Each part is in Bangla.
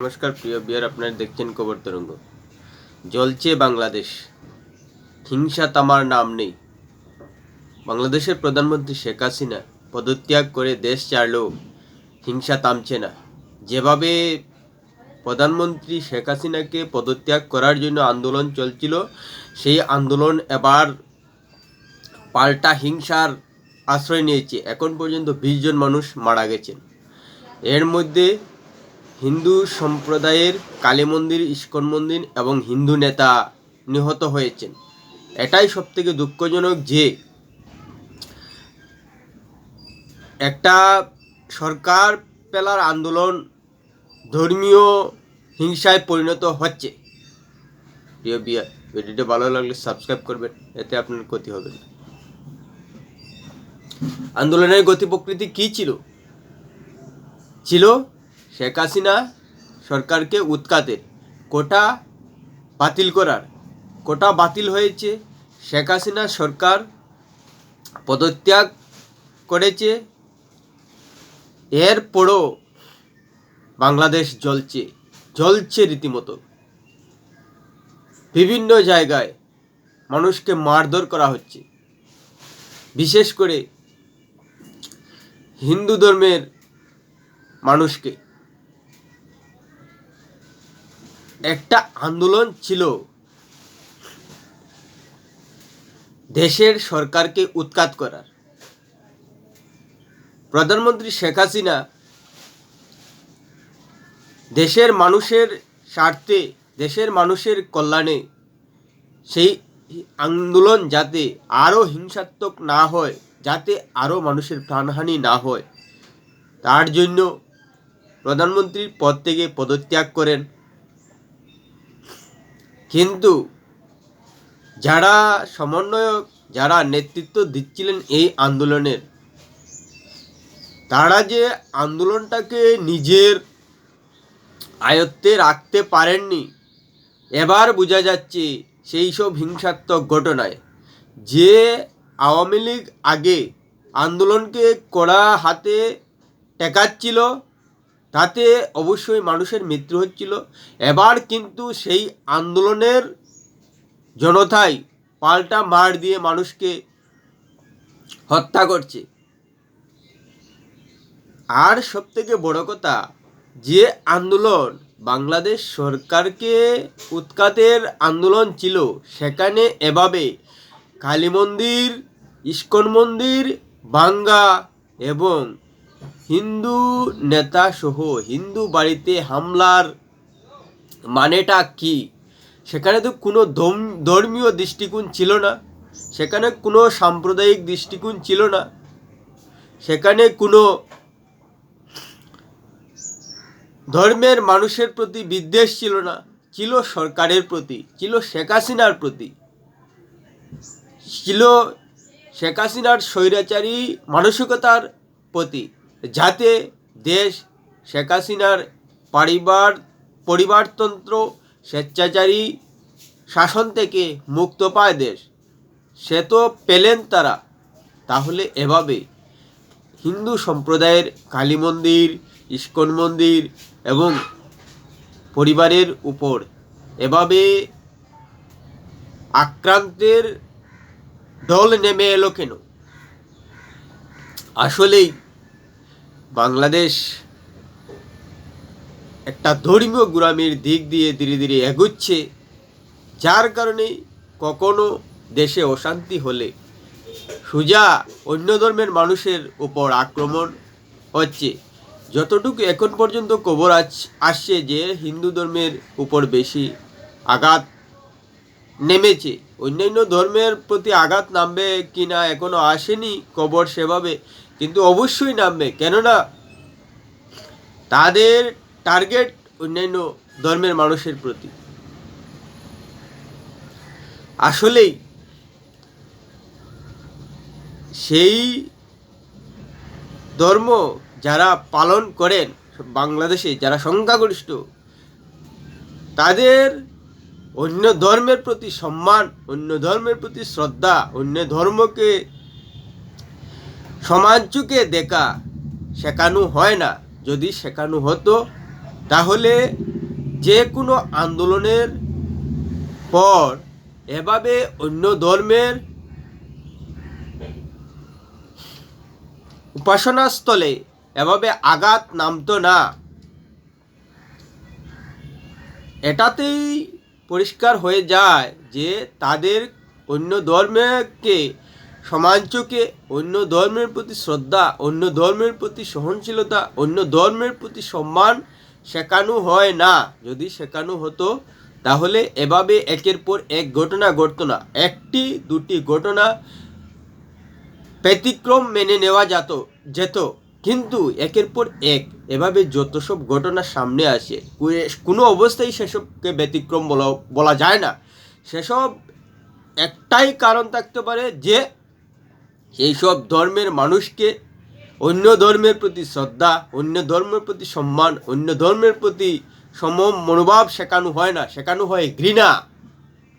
নমস্কার, প্রিয় বিয়ার আপনার দেখছেন খবর তরঙ্গ। জ্বলছে বাংলাদেশ। হিংসা তামার নাম নেই। বাংলাদেশের প্রধানমন্ত্রী শেখ হাসিনা পদত্যাগ করে দেশ ছাড়লেও হিংসা থামছে না। যেভাবে প্রধানমন্ত্রী শেখ হাসিনাকে পদত্যাগ করার জন্য আন্দোলন চলছিল, সেই আন্দোলন এবার পাল্টা হিংসার আশ্রয় নিয়েছে। এখন পর্যন্ত বিশ জন মানুষ মারা গেছেন। এর মধ্যে হিন্দু সম্প্রদায়ের কালী মন্দির, ইস্কন মন্দির এবং হিন্দু নেতা নিহত হয়েছেন। এটাই সবথেকে দুঃখজনক যে একটা সরকার পেলার আন্দোলন ধর্মীয় হিংসায় পরিণত হচ্ছে। প্রিয় বিয়া, ভিডিওটি ভালো লাগলে সাবস্ক্রাইব করবেন, এতে আপনার ক্ষতি হবে না। আন্দোলনের গতি প্রকৃতি কী ছিল? ছিল শেখ হাসিনা সরকারকে উৎখাতের কোটা বাতিল করার। কোটা বাতিল হয়েছে। শেখ হাসিনা সরকার পদত্যাগ করেছে। এরপরও বাংলাদেশ জ্বলছে। জ্বলছে রীতিমতো। বিভিন্ন জায়গায় মানুষকে মারধর করা হচ্ছে। বিশেষ করে হিন্দু ধর্মের মানুষকে। একটা আন্দোলন ছিল। দেশের সরকারকে উৎখাত করার। প্রধানমন্ত্রী শেখ হাসিনা দেশের মানুষের স্বার্থে, দেশের মানুষের কল্যাণে সেই আন্দোলন যাতে আরও হিংসাত্মক না হয়, যাতে আরও মানুষের প্রাণহানি না হয়, তার জন্য প্রধানমন্ত্রীর পদ থেকে পদত্যাগ করেন। কিন্তু যারা সমন্বয়ক, যারা নেতৃত্ব দিচ্ছিলেন এই আন্দোলনের, তারা যে আন্দোলনটাকে নিজের আয়ত্তে রাখতে পারেননি, এবার বোঝা যাচ্ছে সেই সব হিংসাত্মক ঘটনায়। যে আওয়ামী লীগ আগে আন্দোলনকে কড়া হাতে টেকাচ্ছিল তাতে অবশ্যই মানুষের মৃত্যু হচ্ছিল। এবার কিন্তু সেই আন্দোলনের জনতাই পাল্টা মার দিয়ে মানুষকে হত্যা করছে। আর সবথেকে বড় কথা, যে আন্দোলন বাংলাদেশ সরকারকে উৎখাতের আন্দোলন ছিল, সেখানে এভাবে কালী মন্দির ইস্কন মন্দির বাঙ্গা এবং হিন্দু নেতা সহ হিন্দু বাড়িতে হামলার মানেটা কি? সেখানে তো কোনো ধর্ম- ধর্মীয় দৃষ্টিকোণ ছিল না। সেখানে কোনো সাম্প্রদায়িক দৃষ্টিকোণ ছিল না। সেখানে কোনো ধর্মের মানুষের প্রতি বিদ্বেষ ছিল না। ছিল সরকারের প্রতি, ছিল শেখ হাসিনার প্রতি। ছিল শেখ হাসিনার স্বৈরাচারী মানসিকতার প্রতি। যাতে দেশ, শেখ হাসিনার পরিবার, পরিবারতন্ত্র, স্বেচ্ছাচারী শাসন থেকে মুক্ত পায় দেশ। সে তো পেলেন তারা। তাহলে এভাবে হিন্দু সম্প্রদায়ের কালী মন্দির, ইস্কন মন্দির এবং পরিবারের উপর এভাবে আক্রান্তের ঢল নেমে এলো কেন? আসলেই বাংলাদেশ একটা ধর্মীয় গুরামের দিক দিয়ে ধীরে ধীরে এগোচ্ছে, যার কারণে কখনো দেশে অশান্তি হলে সোজা অন্য ধর্মের মানুষের উপর আক্রমণ হচ্ছে। যতটুকু এখন পর্যন্ত আস- আসছে যে হিন্দু ধর্মের উপর বেশি আঘাত নেমেছে। অন্যান্য ধর্মের প্রতি আঘাত নামবে কি না এখনও আসেনি খবর সেভাবে, কিন্তু অবশ্যই নামবে। কেননা তাদের টার্গেট অন্যান্য ধর্মের মানুষের প্রতি। আসলেই সেই ধর্ম যারা পালন করেন বাংলাদেশে, যারা সংখ্যাগরিষ্ঠ, তাদের অন্য ধর্মের প্রতি সম্মান, অন্য ধর্মের প্রতি শ্রদ্ধা, অন্য ধর্মকে চোখে দেখা শেখানো হয় না। যদি শেখানো হতো, তাহলে যে কোনো আন্দোলনের পর এভাবে অন্য ধর্মের উপাসনাস্থলে এভাবে আঘাত নামতো না। এটাতেই পরিষ্কার হয়ে যায় যে তাদের অন্য ধর্মকে সমান চোখে অন্য ধর্মের প্রতি শ্রদ্ধা, অন্য ধর্মের প্রতি সহনশীলতা, অন্য ধর্মের প্রতি সম্মান শেখানো হয় না। যদি শেখানো হতো, তাহলে এভাবে একের পর এক ঘটনা ঘটতো না। একটি, দুটি ঘটনা ব্যতিক্রম মেনে নেওয়া যেত যেত, কিন্তু একের পর এক এভাবে যত সব ঘটনা সামনে আসে কোনো অবস্থায় সেসবকে ব্যতিক্রম বলা বলা যায় না। সেসব একটাই কারণ থাকতে পারে যে সেই সব ধর্মের মানুষকে অন্য ধর্মের প্রতি শ্রদ্ধা, অন্য ধর্মের প্রতি সম্মান, অন্য ধর্মের প্রতি সম মনোভাব শেখানো হয় না, শেখানো হয় ঘৃণা।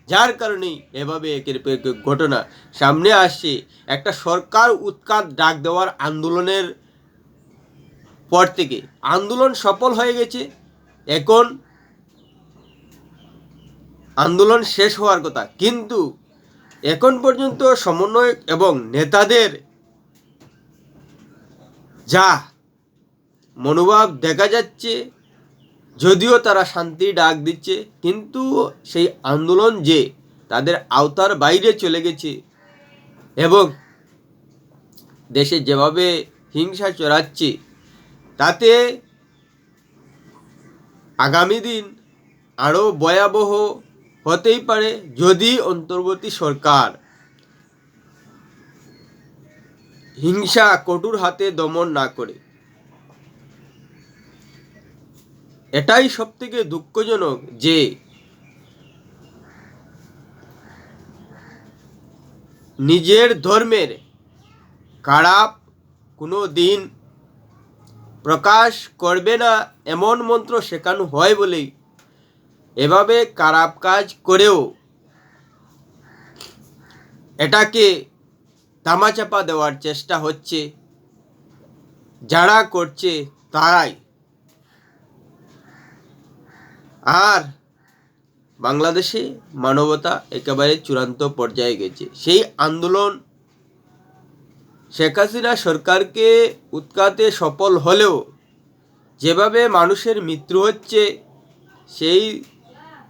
যার কারণেই এভাবে একের ঘটনা সামনে আসছে। একটা সরকার উৎখাত ডাক দেওয়ার আন্দোলনের পর থেকে আন্দোলন সফল হয়ে গেছে। এখন আন্দোলন শেষ হওয়ার কথা। কিন্তু এখন পর্যন্ত সমন্বয়ক এবং নেতাদের যা মনোভাব দেখা যাচ্ছে, যদিও তারা শান্তি ডাক দিচ্ছে, কিন্তু সেই আন্দোলন যে তাদের আওতার বাইরে চলে গেছে এবং দেশে যেভাবে হিংসা চড়াচ্ছে তাতে আগামী দিন আরও ভয়াবহ হতেই পারে যদি অন্তর্বর্তী সরকার হিংসা কটুর হাতে দমন না করে। এটাই সব থেকে দুঃখজনক যে নিজের ধর্মের খারাপ কোনো দিন প্রকাশ করবে না এমন মন্ত্র শেখানো হয় বলেই এভাবে খারাপ কাজ করেও এটাকে তামাচাপা দেওয়ার চেষ্টা হচ্ছে, যারা করছে তারাই। আর বাংলাদেশে মানবতা একেবারে চূড়ান্ত পর্যায়ে গেছে। সেই আন্দোলন শেখ হাসিনা সরকারকে উৎকাতে সফল হলেও যেভাবে মানুষের মৃত্যু হচ্ছে, সেই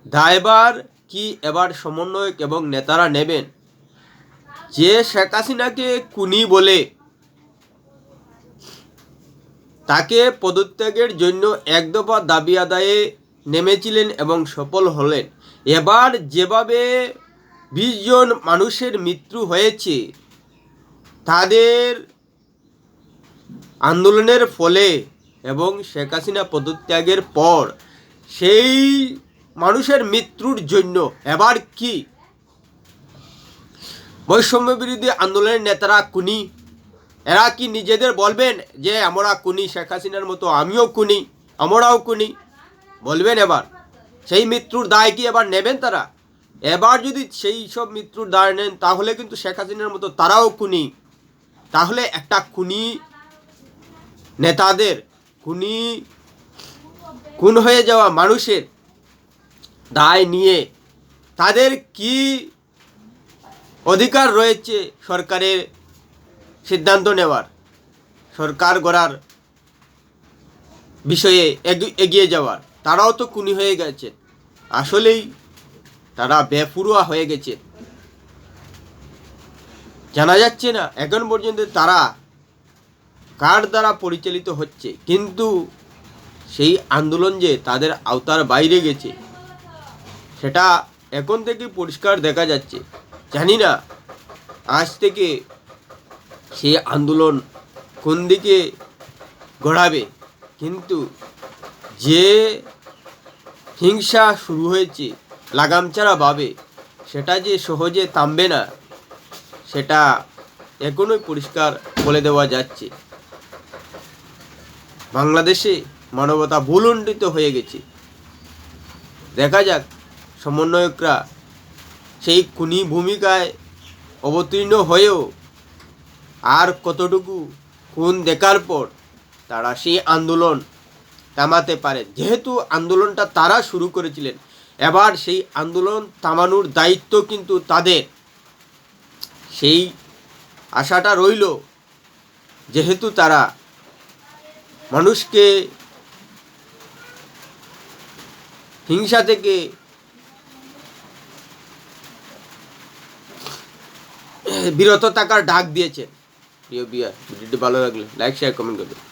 দায়বার কি এবার সমন্বয়ক এবং নেতারা নেবেন? যে শেখ হাসিনাকে কুনি বলে তাকে পদত্যাগের জন্য এক দফা দাবি আদায়ে নেমেছিলেন এবং সফল হলেন। এবার যেভাবে বিশ জন মানুষের মৃত্যু হয়েছে, তাদের আন্দোলনের ফলে এবং শেখ হাসিনা পদত্যাগের পর সেই মানুষের মৃত্যুর জন্য। এবার কি? বৈষম্য বিরোধী আন্দোলনের নেতারা কুনি এরা কি নিজেদের বলবেন যে, আমরা কুনি শেখ হাসিনার মতো, আমিও কুনি আমরাও কুনি বলবেন এবার। সেই মৃত্যুর দায় কি এবার নেবেন তারা? এবার যদি সেই সব মৃত্যুর দায় নেন, তাহলে কিন্তু শেখ হাসিনার মতো তারাও কুনি তাহলে একটা খুনি নেতাদের, খুনি, খুন হয়ে যাওয়া মানুষের দায় নিয়ে তাদের কি অধিকার রয়েছে সরকারের সিদ্ধান্ত নেওয়ার? সরকার গড়ার বিষয়ে এগিয়ে যাওয়ার। তারাও তো খুনি হয়ে গেছে। আসলেই তারা বেফুরুয়া হয়ে গেছে। জানা যাচ্ছে না এখন পর্যন্ত তারা কার দ্বারা পরিচালিত হচ্ছে। কিন্তু সেই আন্দোলন যে তাদের আওতার বাইরে গেছে সেটা এখন থেকে পরিষ্কার দেখা যাচ্ছে। জানি না আজ থেকে সেই আন্দোলন কোন দিকে গড়াবে। কিন্তু যে হিংসা শুরু হয়েছে লাগামছাড়া ভাবে, সেটা যে সহজে থামবে না, সেটা এখনোই পরিষ্কার বলে দেওয়া যাচ্ছে। বাংলাদেশে মানবতা ভুলুণ্ঠিত হয়ে গেছে। দেখা যাক সমন্বয়করা সেই খুনি ভূমিকায় অবতীর্ণ হয়েও আর কতটুকু খুন দেখার পর তারা সেই আন্দোলন থামাতে পারেন যেহেতু আন্দোলনটা তারা শুরু করেছিলেন, এবার সেই আন্দোলন থামানোর দায়িত্ব কিন্তু তাদের। সেই আশাটা রইল, যেহেতু তারা মানুষকে হিংসা থেকে বিরত থাকার ডাক দিয়েছে। প্রিয় বিয়ার ভিডিওটি ভালো লাগলে লাইক শেয়ার কমেন্ট করবেন।